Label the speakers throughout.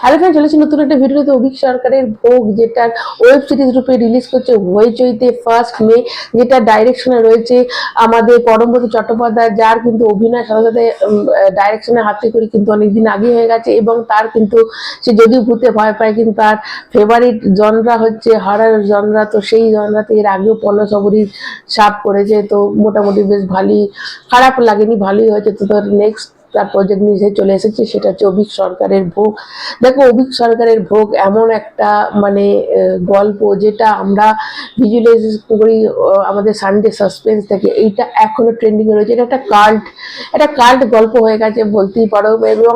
Speaker 1: Hello friend চলেছি নতুন একটা ভিডিওতে অভিক সরকারের ভোগ, যেটার ওয়েব সিরিজ রূপে রিলিজ করছে হইচইতে ফার্স্ট মে যেটা ডাইরেকশনে রয়েছে আমাদের পরমব্রত চট্টোপাধ্যায়, যার কিন্তু অভিনয় সাথে সাথে ডাইরেকশনে হাতে করে কিন্তু অনেকদিন আগে হয়ে গেছে এবং তার কিন্তু সে যদিও ভূতে ভয় পায়, কিন্তু তার ফেভারিট জনরা হচ্ছে হারার জনরা তো সেই জনরাতে এর আগেও পনেরো সবরই সাপ করেছে, তো মোটামুটি বেশ ভালোই খারাপ লাগেনি, ভালোই হয়েছে, তো তার নেক্সট তার প্রজেক্ট নিয়ে চলে এসেছে, সেটা হচ্ছে অভিক সরকারের ভোগ। দেখো, অভিক সরকারের ভোগ এমন একটা মানে গল্প যেটা আমরা ভিজুয়ালাইজ করি আমাদের সানডে সাসপেন্স থেকে এইটা এখনও ট্রেন্ডিং রয়েছে। এটা একটা কাল্ট একটা কাল্ট গল্প হয়ে গেছে বলতেই পারো। এবং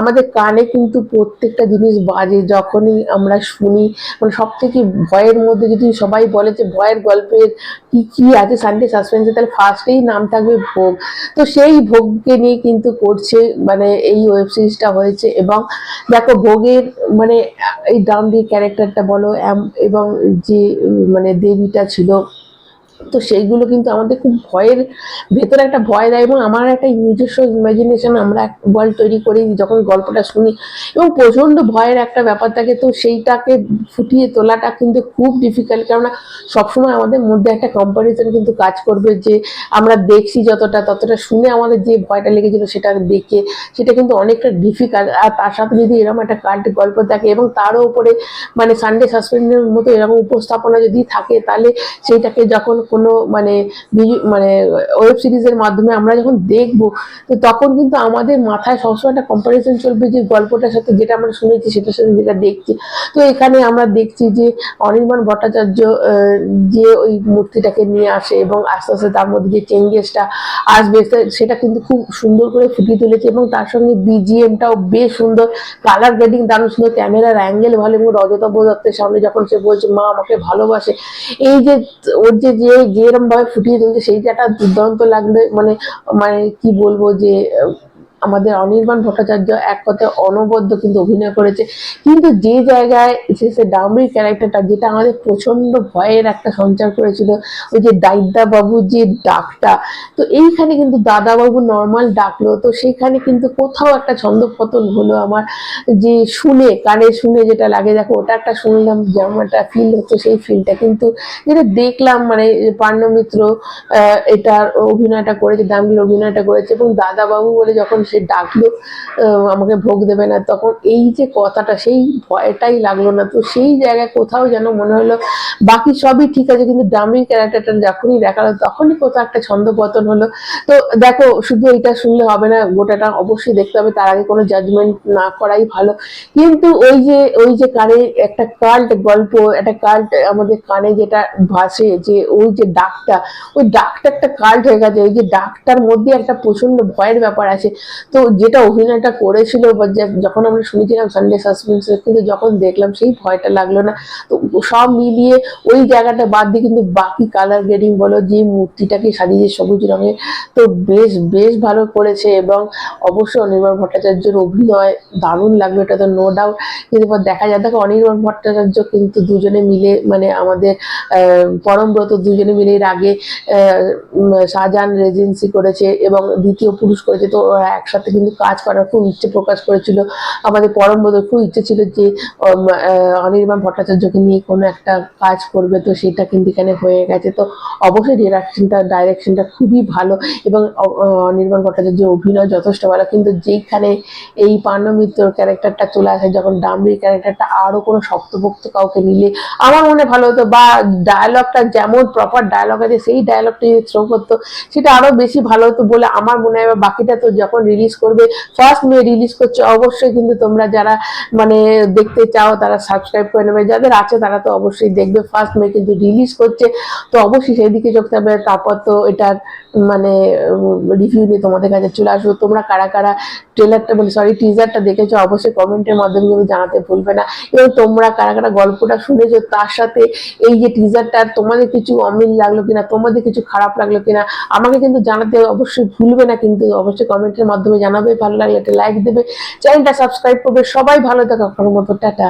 Speaker 1: আমাদের কানে কিন্তু প্রত্যেকটা জিনিস বাজে। যখনই আমরা শুনি মানে সব থেকে ভয়ের মধ্যে যদি সবাই বলে যে ভয়ের গল্পের কি কি আছে সানডে সাসপেন্সে তাহলে ফার্স্টেই নাম থাকবে ভোগ। তো সেই ভোগকে নিয়ে কিন্তু করছে মানে এই ওয়েব সিরিজটা হয়েছে। এবং দেখো ভোগের মানে এই ডামডি ক্যারেক্টারটা বলো এবং যে মানে দেবীটা ছিল তো সেইগুলো কিন্তু আমাদের খুব ভয়ের ভেতরে একটা ভয় দেয় এবং আমার একটা নিজস্ব ইমাজিনেশন আমরা ওয়ার্ল্ড তৈরি করি, যখন গল্পটা শুনি এবং প্রচণ্ড ভয়ের একটা ব্যাপার থাকে। তো সেইটাকে ফুটিয়ে তোলাটা কিন্তু খুব ডিফিকাল্ট কেননা সবসময় আমাদের মধ্যে একটা কম্পারিজন কিন্তু কাজ করবে যে আমরা দেখছি যতটা, ততটা শুনে আমাদের যে ভয়টা লেগেছিল সেটা দেখে সেটা কিন্তু অনেকটা ডিফিকাল্ট আর তার সাথে যদি এরকম একটা কাল্ট গল্প থাকে এবং তারও উপরে মানে সানডে সাসপেন্ডের মতো এরকম উপস্থাপনা যদি থাকে, তাহলে সেইটাকে যখন কোনো মানে মানে ওয়েব সিরিজের মাধ্যমে আমরা যখন দেখব, তো তখন কিন্তু আমাদের মাথায় সবসময় একটা কম্পারিজন চলবে যে গল্পটার সাথে যেটা আমরা শুনেছি, সেটার সাথে যেটা দেখছি। তো এখানে আমরা দেখছি যে অনির্বাণ ভট্টাচার্য যে ওই মূর্তিটাকে নিয়ে আসে এবং আস্তে আস্তে তার মধ্যে যে চেঞ্জেসটা আসবে সেটা কিন্তু খুব সুন্দর করে ফুটিয়ে তুলেছে এবং তার সঙ্গে বিজিএমটাও বেশ সুন্দর। কালার গ্রেডিং দারুণ সুন্দর ক্যামেরার অ্যাঙ্গেল ভালো এবং রজতাভ দত্তের সামনে যখন সে বলছে, মা, আমাকে ভালোবাসে। এই যে, ওর যে যে যেরকম ভাবে ফুটিয়ে তুলছে সেই জায়গাটা দুর্দান্ত লাগল মানে মানে কি বলব যে আমাদের অনির্বাণ ভট্টাচার্য এক কথায় অনবদ্য কিন্তু অভিনয় করেছে। কিন্তু যে জায়গায় সে ডামরি ক্যারেক্টারটা যেটা আমাদের প্রচণ্ড ভয়ের একটা সঞ্চার করেছিল ওই যে বাবুর যে ডাকটা তো এইখানে কিন্তু দাদাবাবু নর্মাল ডাকলো তো সেইখানে কিন্তু কোথাও একটা ছন্দপতন হলো আমার যে শুনে কানে শুনে যেটা লাগে দেখো ওটা একটা শুনলাম একটা ফিল হতো সেই ফিলটা কিন্তু যেটা দেখলাম মানে পার্ণমিত্র আহ, এটার অভিনয়টা করেছে দামগির অভিনয়টা করেছে এবং দাদাবাবু বলে যখন সে ডাকলো আমাকে ভোগ দেবে না। তখন এই যে কথাটা, সেই ভয়টাই লাগল না। তো সেই জায়গায় কোথাও যেন মনে হলো, বাকি সবই ঠিক আছে, কিন্তু ডামির ক্যারেক্টারটা যখনই দেখাল, তখনই কোথাও একটা ছন্দপতন হলো। তো দেখো, শুধু এটা শুনলে হবে না, গোটাটা অবশ্যই দেখতে হবে। তার আগে কোনো জাজমেন্ট না করাই ভালো। কিন্তু ওই যে ওই যে কানে একটা কাল্ট গল্প, একটা কাল্ট আমাদের কানে যেটা ভাসে, যে ওই যে ডাকটা, ওই ডাকটা একটা কাল্ট হয়ে গেছে। ওই যে ডাকটার মধ্যে একটা প্রচণ্ড ভয়ের ব্যাপার আছে। তো যেটা অভিনয়টা করেছিল, বা যখন আমরা শুনেছিলাম সানডে সাসপেন্স কিন্তু যখন দেখলাম সেই ভয়টা লাগল না। তো সব মিলিয়ে ওই জায়গাটা বাদ দিয়ে কিন্তু বাকি কালার গ্রেডিং বলো, যে মূর্তিটাকে সাজিয়েছে সবুজ রঙের, তো বেশ বেশ ভালো করেছে। এবং অবশ্যই অনির্বাণ ভট্টাচার্যের অভিনয় দারুণ লাগল, এটা তো নো ডাউট কিন্তু দেখা যায় দেখো অনির্বাণ ভট্টাচার্য কিন্তু দুজনে মিলে মানে আমাদের পরমব্রত দুজনে মিলে এর আগে শাহজাহান রেজেন্সি করেছে এবং দ্বিতীয় পুরুষ করেছে। তো ওরা একসাথে কিন্তু কাজ করার খুব ইচ্ছে প্রকাশ করেছিল। আমাদের পরমব্রত খুব ইচ্ছে ছিল যে অনির্বাণ ভট্টাচার্যকে নিয়ে কোনো একটা কাজ করবে, তো সেটা কিন্তু এখানে হয়ে গেছে। তো অবশ্যই ডিরেকশনটা ডাইরেকশনটা খুবই ভালো এবং অনির্বাণ ভট্টাচার্যের অভিনয় যথেষ্ট ভালো। কিন্তু যেইখানে এই পাণ্ডমিত্রর ক্যারেক্টারটা চলে আসে, যখন ডামরির ক্যারেক্টারটা আরও কোনো শক্তপোক্ত কাউকে নিলে, আমার মনে ভালো হতো বা ডায়লগটা যেমন প্রপার ডায়লগ আছে, সেই ডায়লগটা যদি থ্রো করতো, সেটা আরও বেশি ভালো হতো বলে আমার মনে হয়। বাকিটা তো যখন রিলিজ করবে। ফার্স্ট মে রিলিজ করছে, অবশ্যই কিন্তু তোমরা যারা মানে দেখতে চাও, তারা সাবস্ক্রাইব করে নেবে। যাদের আছে, তারা তো অবশ্যই দেখবে। ফার্স্ট মে কিন্তু রিলিজ করছে। তো অবশ্যই সেই দিকে চোখতে হবে তারপর তো এটার মানে রিভিউ নিয়ে তোমাদের কাছে চলে আসব। তোমরা কারা কারা ট্রেলারটা মানে সরি টিজারটা দেখেছ, অবশ্যই কমেন্টের মাধ্যমে কিন্তু জানাতে ভুলবে না। এবং তোমরা কারা কারা গল্পটা শুনেছো, তার সাথে এই যে টিজারটা তোমাদের কিছু অমিল লাগল কিনা, তোমাদের কিছু খারাপ লাগল কিনা, আমাকে কিন্তু জানাতে অবশ্যই ভুলবে না, কিন্তু অবশ্যই কমেন্টের মাধ্যমে জানাবে ভালো লাগলে একটা লাইক দেবে। চ্যানেলটা সাবস্ক্রাইব করবে। সবাই ভালো থাকা। মতো টাটা।